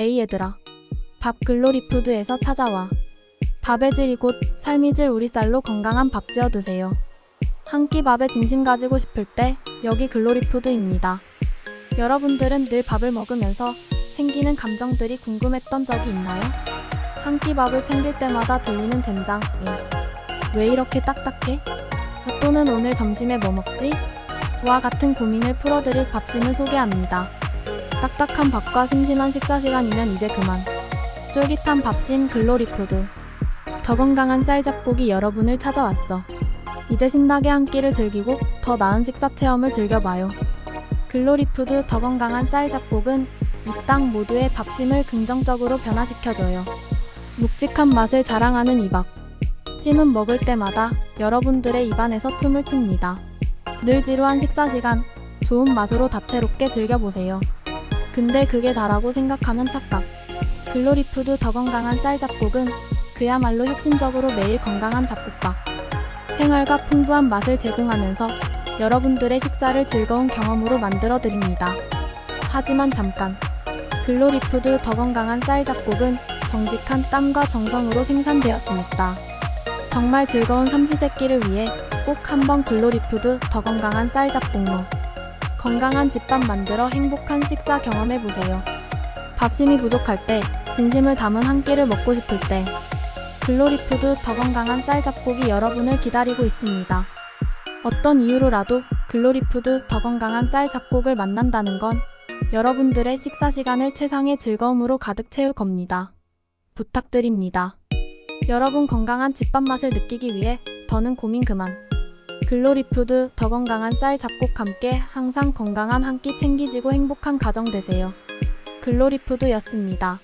에이 얘들아. 밥 글로리푸드에서 찾아와. 밥의 질이 곧 삶이 질 우리 쌀로 건강한 밥 지어 드세요. 한 끼 밥에 진심 가지고 싶을 때 여기 글로리푸드입니다. 여러분들은 늘 밥을 먹으면서 생기는 감정들이 궁금했던 적이 있나요? 한 끼 밥을 챙길 때마다 들리는 젠장. 예. 왜 이렇게 딱딱해? 또는 오늘 점심에 뭐 먹지? 와 같은 고민을 풀어드릴 밥심을 소개합니다. 딱딱한 밥과 심심한 식사 시간이면 이제 그만. 쫄깃한 밥심 글로리 푸드. 더 건강한 쌀 잡곡이 여러분을 찾아왔어. 이제 신나게 한 끼를 즐기고 더 나은 식사 체험을 즐겨봐요. 글로리 푸드 더 건강한 쌀 잡곡은 이 땅 모두의 밥심을 긍정적으로 변화시켜줘요. 묵직한 맛을 자랑하는 이 밥. 찜은 먹을 때마다 여러분들의 입안에서 춤을 춥니다. 늘 지루한 식사 시간, 좋은 맛으로 다채롭게 즐겨보세요. 근데 그게 다라고 생각하면 착각. 글로리푸드 더 건강한 쌀 잡곡은 그야말로 혁신적으로 매일 건강한 잡곡밥. 생활과 풍부한 맛을 제공하면서 여러분들의 식사를 즐거운 경험으로 만들어 드립니다. 하지만 잠깐. 글로리푸드 더 건강한 쌀 잡곡은 정직한 땀과 정성으로 생산되었습니다. 정말 즐거운 삼시세끼를 위해 꼭 한번 글로리푸드 더 건강한 쌀 잡곡로 건강한 집밥 만들어 행복한 식사 경험해 보세요. 밥심이 부족할 때, 진심을 담은 한 끼를 먹고 싶을 때, 글로리푸드 더 건강한 쌀 잡곡이 여러분을 기다리고 있습니다. 어떤 이유로라도 글로리푸드 더 건강한 쌀 잡곡을 만난다는 건 여러분들의 식사 시간을 최상의 즐거움으로 가득 채울 겁니다. 부탁드립니다. 여러분 건강한 집밥 맛을 느끼기 위해 더는 고민 그만. 글로리푸드 더 건강한 쌀 잡곡 함께 항상 건강한 한 끼 챙기시고 행복한 가정 되세요. 글로리푸드였습니다.